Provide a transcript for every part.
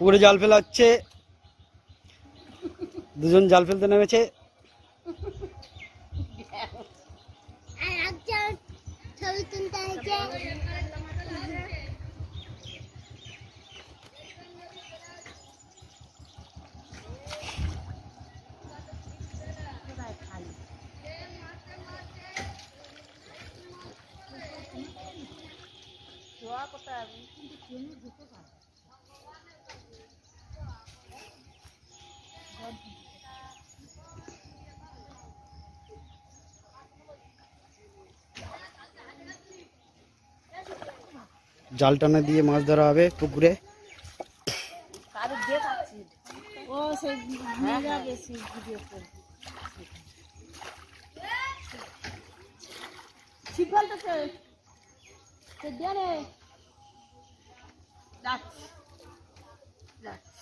পুকুরে জাল ফেলা হচ্ছে দুজন জাল ফেলতে নেমেছে। আর জাল টানা দিয়ে মাছ ধরা হবে পুকুরে। ও সেই ভিডিও গেছি ভিডিও করে ঠিক বলতেছে সে দেনে যাচ্ছি যাচ্ছি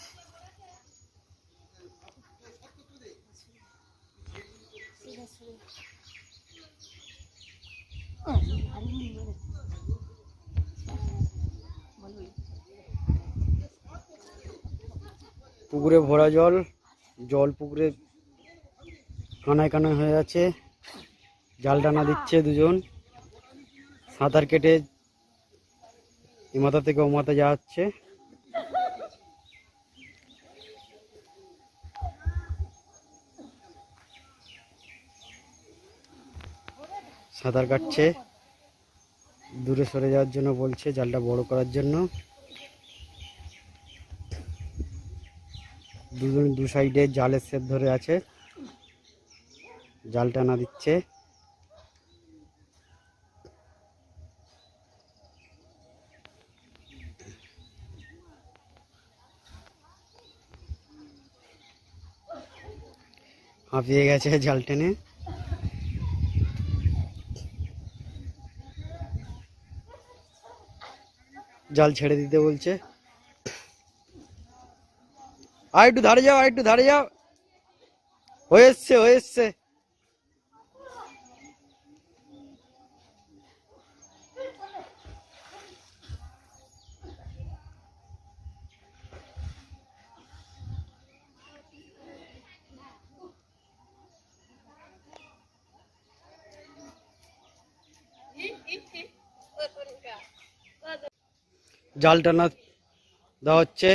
পুকুরে ভরা জল জল পুকুরে কানায় কানায় হয়ে আছে জাল টানা দিচ্ছে দুজন। সাঁতার কেটে এ মাথা থেকে ও মাথা যাওয়া সাঁতার কাটছে। দূরে সরে যাওয়ার জন্য বলছে, জালটা বড় করার জন্য। দুজন দু সাইডে জালের সেট ধরে আছে। জাল টানা দিচ্ছে। হাঁপিয়ে গেছে জাল টেনে। জাল ছেড়ে দিতে বলছে। আর একটু ধারে যাও আর একটু ধারে যাও। হয়ে এসছে হয়ে এসছে। জাল টানা দেওয়া হচ্ছে।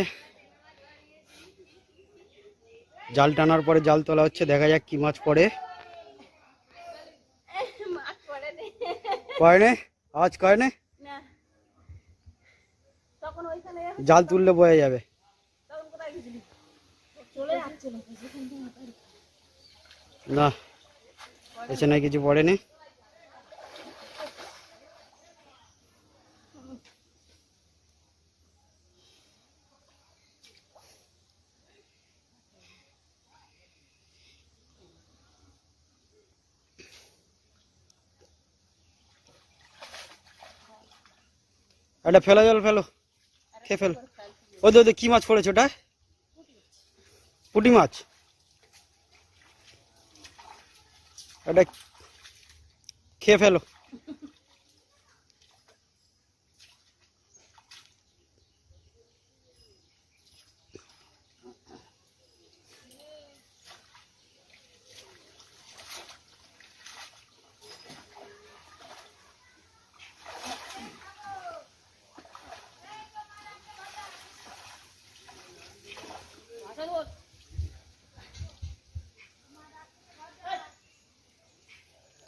জাল টানার পরে জাল তোলা হচ্ছে, দেখা যাক কি মাছ পড়ে। মাছ পড়ে নে? কয় নে আওয়াজ কয় না? জাল তুললে বয়ে যাবে। না কোথায় গেছিলি চলে যাচ্ছিল সেখান থেকে না? কিছু পড়েনি একটা ফেলা, জল ফেলো, খেয়ে ফেলো। ওদের ওদের কি মাছ পড়েছে ওটা? পুঁটি মাছ। এটা খেয়ে ফেলো।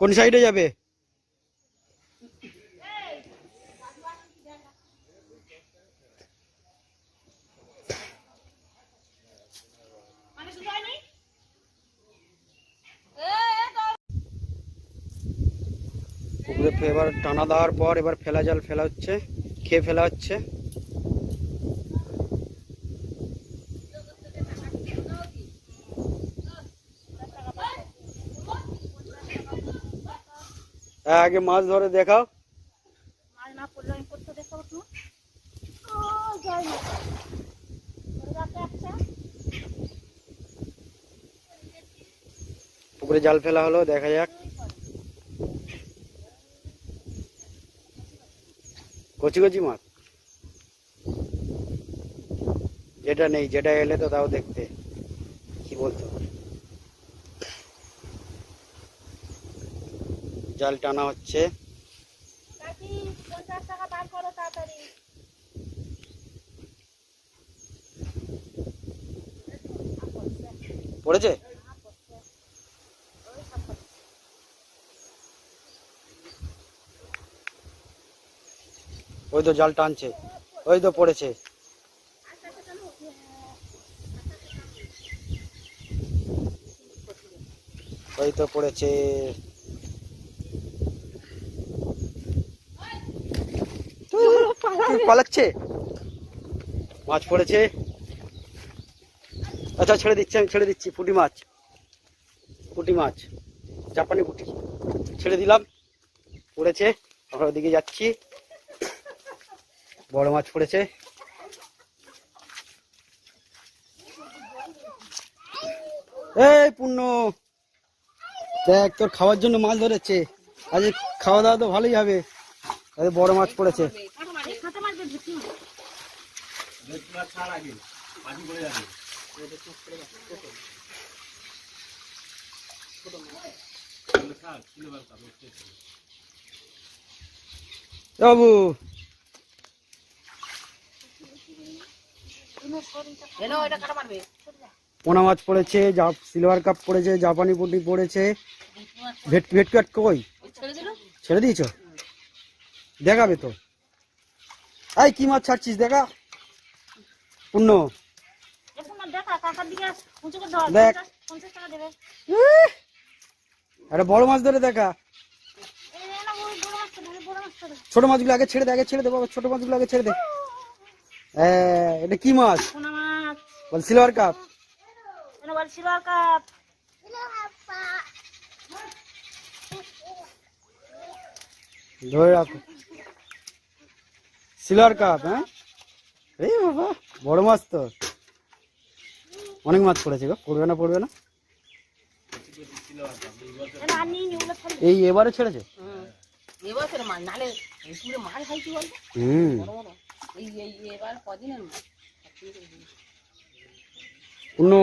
কোন সাইডে যাবে? এবার টানা দেওয়ার পর এবার ফেলা জাল ফেলা হচ্ছে, খেয়ে ফেলা হচ্ছে। আগে মাছ ধরে দেখাও মাছ না পড়লে আমি করতে দেখাবো তো ও যাই না পড়ে যাচ্ছে একটা পুকুরে জাল ফেলা হলো দেখা যাক কচি কচি মাছ যেটা নেই যেটা এলে তো তাও দেখতে কি বলতো জাল টানা হচ্ছে। পড়েছে? ওই তো জাল টানছে ওই তো পড়েছে। ওই তো পড়েছে কি পালাচ্ছে মাছ পড়েছে। আচ্ছা ছেড়ে দিচ্ছি আমি, ছেড়ে দিচ্ছি, পুঁটি মাছ। পুঁটি মাছ, জাপানি পুঁটি। ছেড়ে দিলাম, পড়েছে। আমরা ওদিকে যাচ্ছি। বড় মাছ পড়েছে। এই পূর্ণ দেখ, তোর খাওয়ার জন্য মাছ ধরেছে। আজ খাওয়া দাওয়া তো ভালোই হবে। বড় মাছ পড়েছে। বাবু। পোনা মাছ পড়েছে সিলভার কাপ পড়েছে জাপানি পুটি পড়েছে। ভেট ভেটকাট কই? ছেড়ে দিয়েছ? দেখাবে তো। এই কি মাছ ছাড়ছিস দেখা? পূর্ণ। দেখা। দেখ। দেবে! একটা বড় মাছ ধরে দেখা। ছোট মাছগুলো আগে ছেড়ে দে, আগে ছেড়ে দে, বাবা, ছোট মাছগুলো আগে ছেড়ে দে। এটা কি মাছ? বল সিলভার কাপ সিলভার কাপ ধরে রাখো। সিলভার কাপ হ্যাঁ? বাবা বড় মাছ তো। অনেক মাছ পড়েছে গো পড়বে না পড়বে না। এই এবারে ছেড়েছে?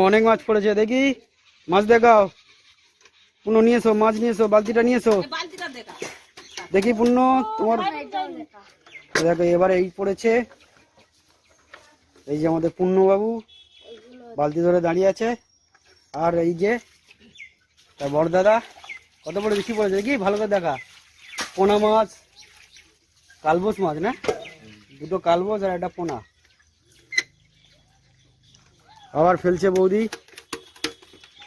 অনেক মাছ পড়েছে দেখি। মাছ দেখাও। পুনো নিয়ে এসো মাছ নিয়ে এসো বালতিটা নিয়ে এসো। দেখা দেখি পূর্ণ তোমার দেখো এবারে এই পড়েছে। এই যে আমাদের পূর্ণবাবু বালতি ধরে দাঁড়িয়ে আছে। আর এই যে তার বড় দাদা কত বড় বেশি পড়েছে দেখি? ভালো করে দেখা। পোনা মাছ কালবোস মাছ না? দুটো কালবোস আর একটা পোনা। আবার ফেলছে বৌদি।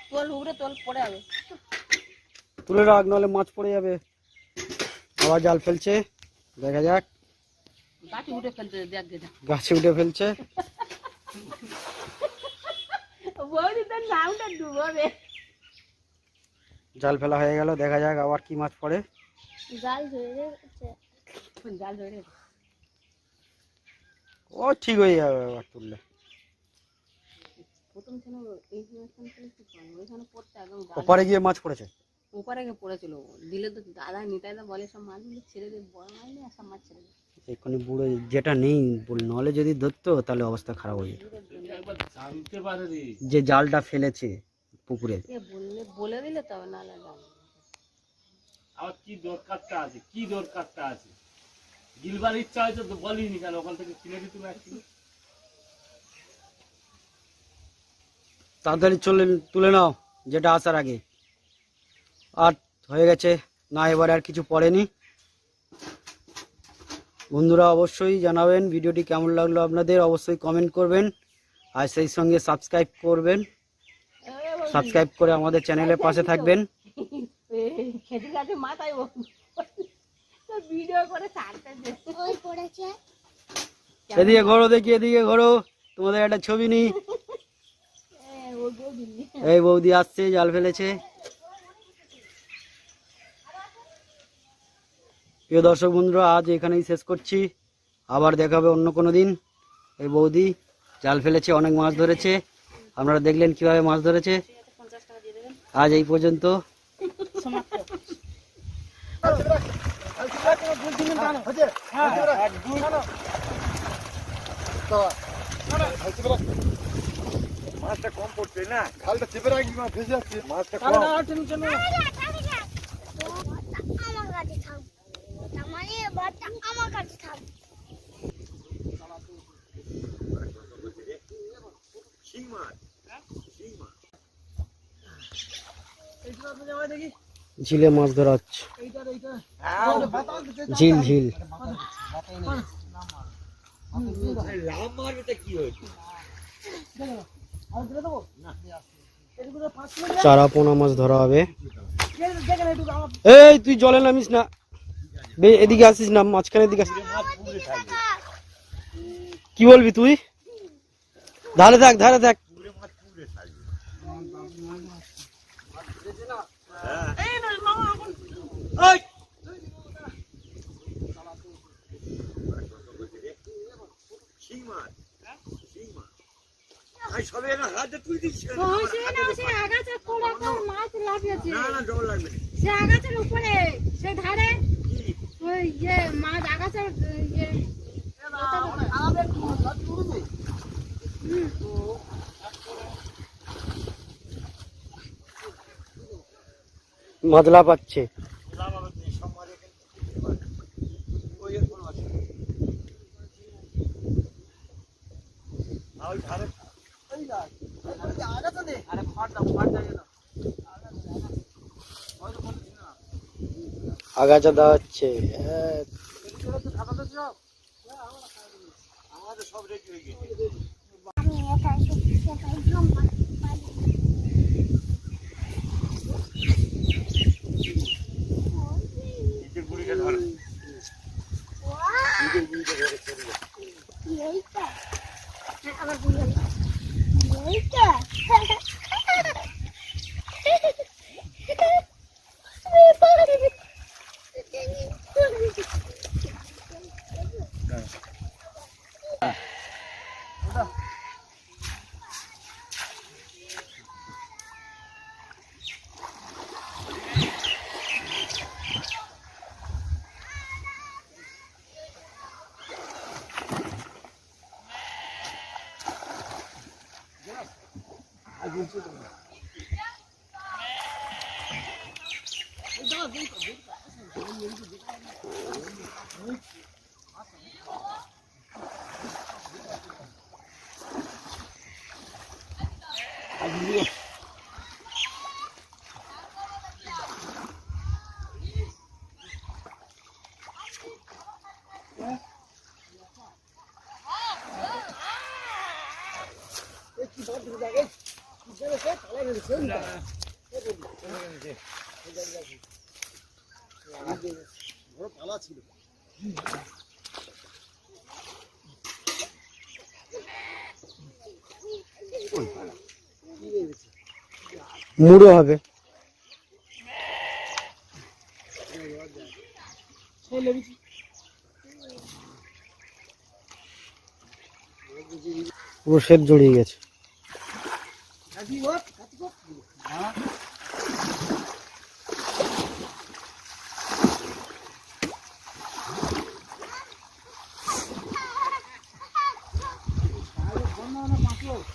তোল উপরে তোল পড়ে যাবে। তুলে রাখ নাহলে মাছ পড়ে যাবে। আবার জাল ফেলছে। দেখা যাক। গাছে উঠে ফেলছে? জাল ফেলা হয়ে গেল দেখা যাক আবার কি মাছ পড়ে। ও ঠিক হয়ে যাবে আবার তুললে। ওপারে গিয়ে মাছ পড়েছে? ওপারে গিয়ে পড়েছিল দিলে তো দাদা নিতাই নিতাইদা বলে সব মাছ মাছগুলো ছেড়ে দে বড় মাছ নেই আর সব মাছ ছেড়ে দে। এক্ষুনি বুড়ো যেটা নেই নলে যদি ধরতো তাহলে অবস্থা খারাপ হয়ে যেত। যে জালটা ফেলেছে পুকুরে। এ বললে বলে দিলে তবে নাহলে জাল আবার কি দরকারটা আছে? কি দরকারটা আছে? গিলবার ইচ্ছা হয়তো তো বলিনি কেন ওখান থেকে কিনে দিতে কিলো তাড়াতাড়ি চলে তুলে নাও যেটা আসার আগে। আর হয়ে গেছে। না এবারে আর কিছু পড়েনি। বন্ধুরা অবশ্যই জানাবেন ভিডিওটি কেমন লাগল আপনাদের। অবশ্যই কমেন্ট করবেন আর সেই সঙ্গে সাবস্ক্রাইব করবেন। সাবস্ক্রাইব করে আমাদের চ্যানেলের পাশে থাকবেন। এদিকে ঘোরো দেখি এদিকে ঘোরো। তোমাদের একটা ছবি নি এই বৌদি আসছে জাল ফেলেছে। প্রিয় দর্শক বন্ধুরা আজ এখানেই শেষ করছি। আবার দেখাবে অন্য কোনো দিন। এই বৌদি জাল ফেলেছে অনেক মাছ ধরেছে। আপনারা দেখলেন কীভাবে মাছ ধরেছে। পঞ্চাশ টাকা দিয়ে দেবেন আজ এই পর্যন্ত। মাছটা কম পড়ছে না। খালটা চেপে ভেসে যাচ্ছে মাছটা কম আমার কাছে থাকবে তার মানে বাচ্চা ঝিলে মাছ ধরা ঝিল ঝিল। চারা পোনা মাছ ধরা হবে। এই, তুই জলে নামিস না। এদিকে আসিস না মাঝখানে এদিকে আসিস। কি বলবি তুই? ধারে থাক ধারে থাক। শিং মাছ শিং মাছ ভাই সবে না তুই সে না সে আগাছার জল লাগবে সে উপরে সে ধারে। কি? ওই ইয়ে মাছ আগাছার ইয়ে মাদলা পাচ্ছে লাভ হবে না, সব মাছ এখানে। ওই এর কোনো আছে। আর ওই ধারে আগাছা দেওয়া হচ্ছে। Thank আমাদের মুড়ো হবে। পুরো জড়িয়ে গেছে। Katigok, katigok. Ha? you. pasok.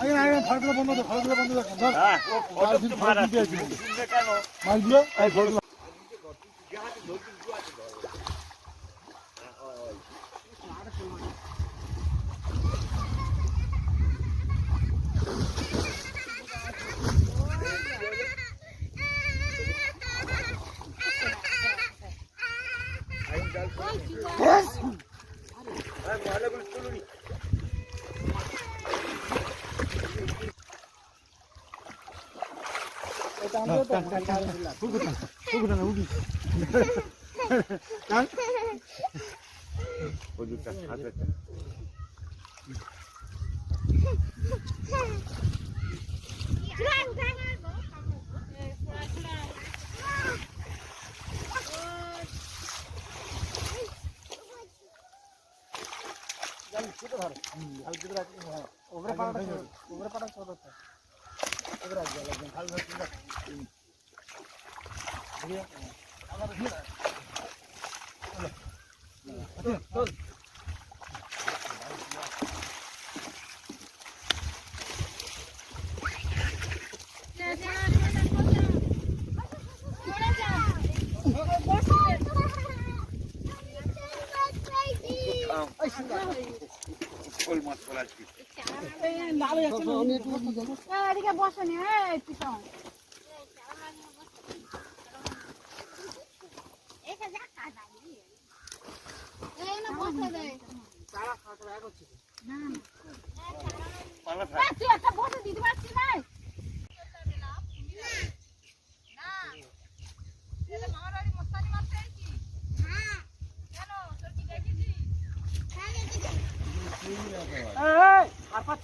আগে আগে ভাড়া বন্ধ কর ভাড়া বন্ধ কর হ্যাঁ ওটা তো ভাড়া শুনবে কেন মারবি এই ভাড়া Yes. I'm going to আসবি এদিকে বসে নি এই পিছন এই না বসে দেয় পালা এ, তুই একটা বসে দিতে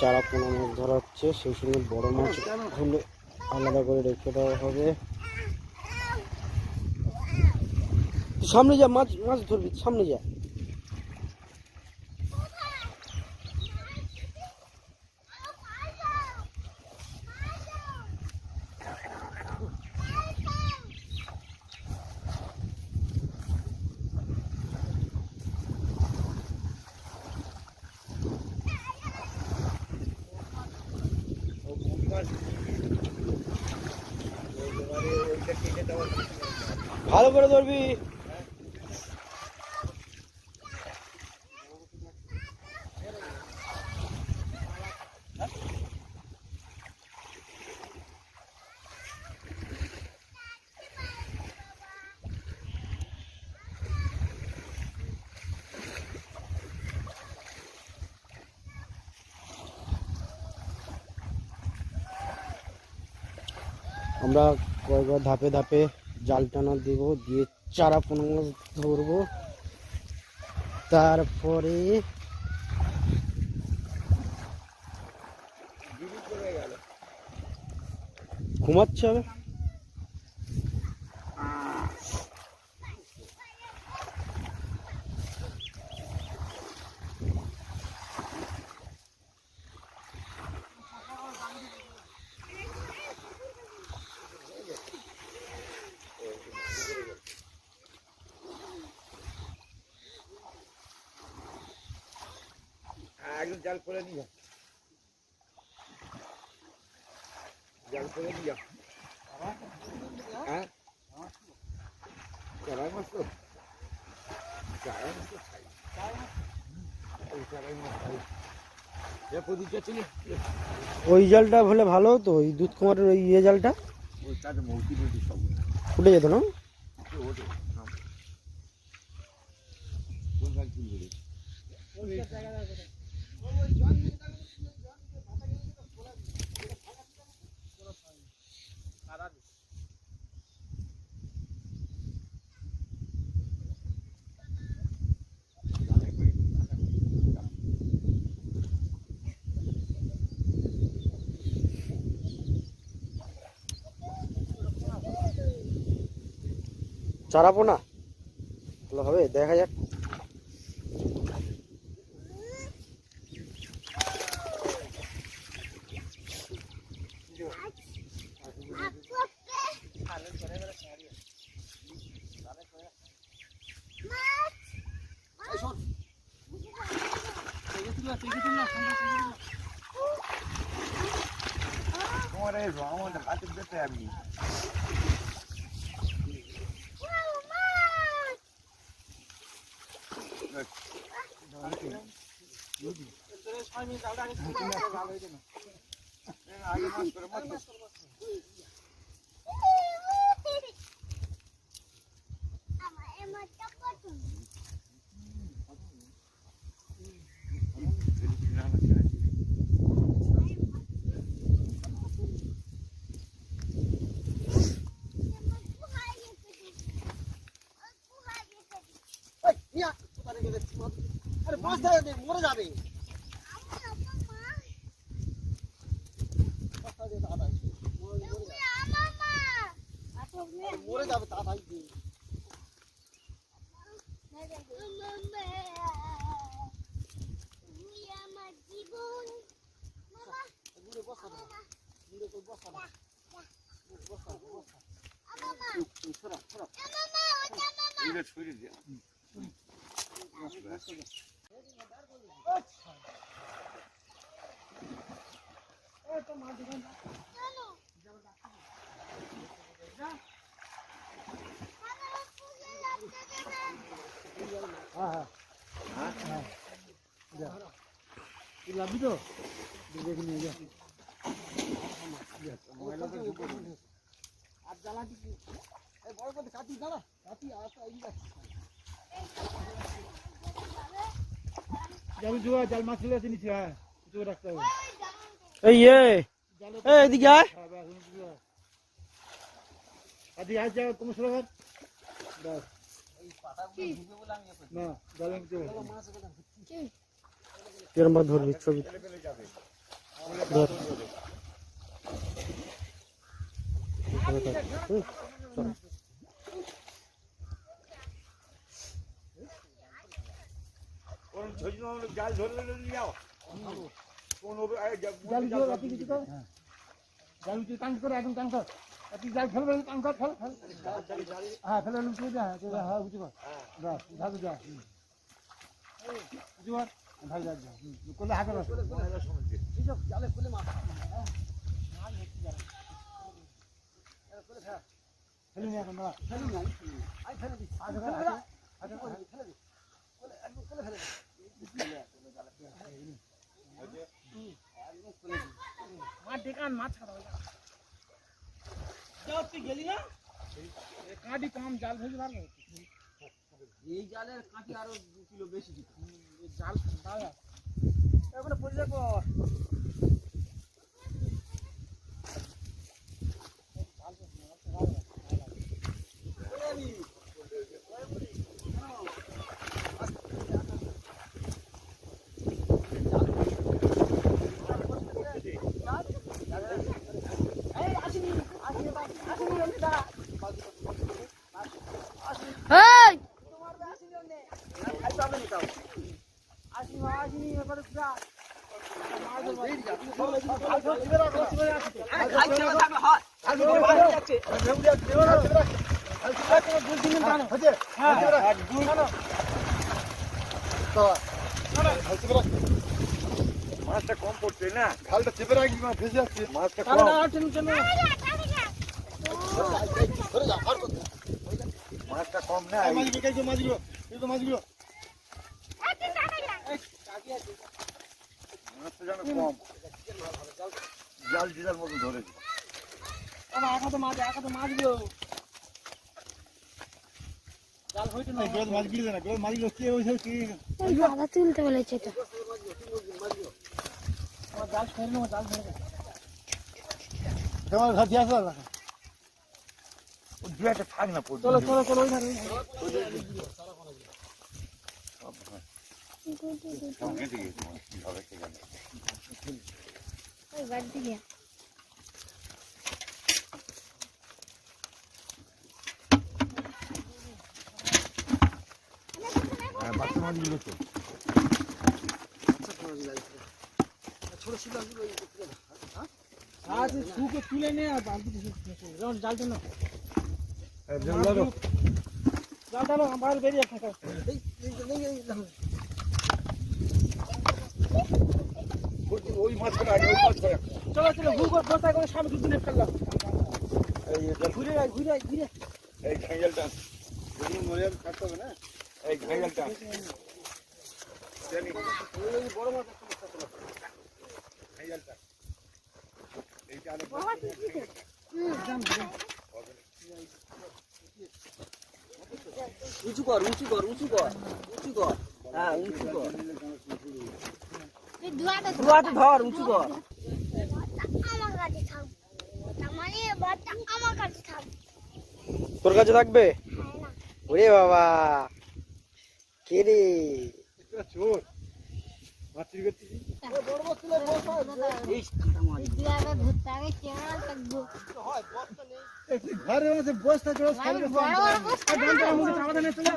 চারা পোনা মাছ ধরা হচ্ছে, সেই সঙ্গে বড় মাছ হলে আলাদা করে রেখে দেওয়া হবে। সামনে যা, মাছ মাছ ধরবি, সামনে যা ভালো করে ধরবি আমরা কয়েকবার ধাপে ধাপে জাল টানা দেবো, দিয়ে চারা পোনা মাছ ধরবো। তারপরে ঘুমাচ্ছে হবে একদম জাল করে নিয়ে জাল করে নিয়ে হ্যাঁ চারাই মাছ তো চারাই মাছ তো খাই ওই চারাই মাছ খাই এ প্রদীপটা ছিল ওই জালটা হলে ভালো হতো ওই দুধ কুমারের ওই ইয়ে জালটা? উঠে যেত না? চারাবো না ভালো হবে দেখা যাক What is wrong with the back of the family? আরে দে, মরে যাবে মরে যাবে তাড়াতাড়ি দে। দূরে বসা না দূরে কই বসা না বসা বসা সরা সরা এটা ছুরি দিয়া লাভি তো? দেখে নিয়ে যা। আর জ্বালাটি কি বড় করে কাটি দাঁড়া কাটি আসা এই জাল জুয়া জাল মাছ ফেলে আছে নিচে হ্যাঁ জুয়া রাখতে হবে। এই এ এই এদিকে আয়। আদি আজ যা তুমি শুরু কর বাস না জাল নিচে কিরম বার ধরবি ছবি। ধর। কোন জাল ধরলে যাও কোন জাল জুয়া রাখি দিছি তো জাল উঠে টান করে একদম টান কর তুই কর হ্যাঁ ফেলে হ্যাঁ উঠে কর বাস ধাকে যা হুম। ভাই যা যা হুম, করলে হাতে বস এইসব জালে খুলে মাছ ফেলে নিয়ে এখন দাঁড়া। ফেলি না আমি ফেলি না। ফেলে দিচ্ছি। হাতে ফেলে ফেলে দিই, ফেলে দিই। কোলে, একদম কোলে ফেলে মাছ ডেকান মাছ ছাড়া যাও তুই গেলি না? কাঁটি কম জাল ভেজে পারবে এই জালের কাঁটি আরও দু কিলো বেশি জাল দাঁড়া এখানে মাছটা কম পড়ছে না খালটা চেপে রাখবি মা ভেসে যাচ্ছে। মাছটা কম মাছটা কম না এই মাছটা যেন কম। জাল জিরার মতো ধরেছে দাদা তুলতে বলেছে তো তোমার ঘাটি আসো দু একটা থাক না চলো চলো চলো ওই ধারে বাচ্চা মাছগুলো তো। ছোট ছিল। আজ সুকে তুলে নে আর বালতি যেমন জাল টানো জাল টানো বাইরে বেরিয়ে থাকো। ওই- মাঝখানে আগে ওই মাঝখানে চলো চলো ঘুর করে বস্তা করে সামনে দুদিনে ফেললাম। ঘুরে ঘুরে ঘুরে এই মরে থাকতে হবে না? এই জানি। বড় মাছ একটা বস্তা চলো। ঘাইয়ালটা এইটা আরও উঁচু কর উঁচু কর উঁচু কর উঁচু কর। হ্যাঁ উঁচু কর। দুয়াটা ধর উঁচু কর। আমার কাছে থাকবে তার মানে কাছে থাকবে? তোর কাছে থাকবে ওরে বাবা। কে রে? চোর। মাছির গতি ঘরে আছে বস্তা চোর আমি বড় বড় বস্তা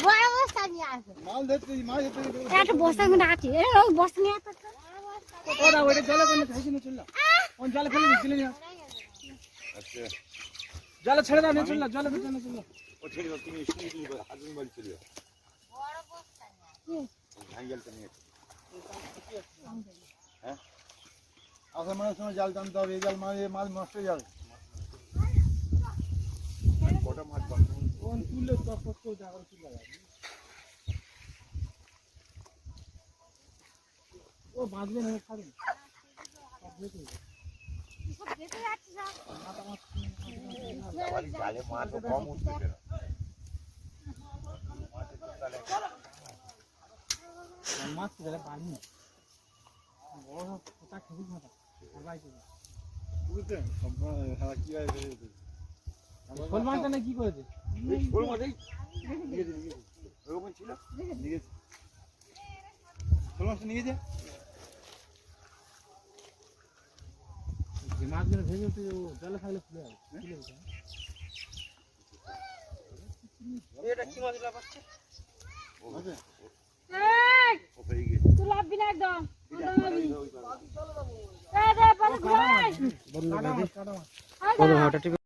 বড় বস্তা নিয়ে আসবে মাল ধরতে মাছ ধরতে একটা বস্তা কিন্তু আছে এ, ওই বস্তা নিয়ে আসতে ওটা ওইটা জলে করে খাইছি না চললাম ওই জলে ফেলে দিই চলে আচ্ছা জলে ছেড়ে দাও জলে ফেলে ও ছেড়ে দাও তুমি শুয়ে তুমি হাজুন বাড়ি চলে যাও ঘাইয়ালটা নিয়ে হ্যাঁ? আসার মানে সময় জাল টানতে হবে এই জাল মাছ মাছ নষ্ট হয়ে যাবে। কটা মাছ বাকি কোন তুললে তো কষ্ট করে দেখা তুলে ও বাঁধবে না খাবেন জালে মাছ কম উঠছে মাছ তো গেলে পানি বড় ওটা খেয়ে মাথা সবাই বুঝতে হ্যাঁ কি হয় করেছে ওরকম ছিল নিয়ে যা মাছগুলো ভেঙে উঠে জলে থাকলে ফুলে যাবে এটা কি মাছ লাফাচ্ছে ও পেয়ে গেছে লাভবি না একদম এটা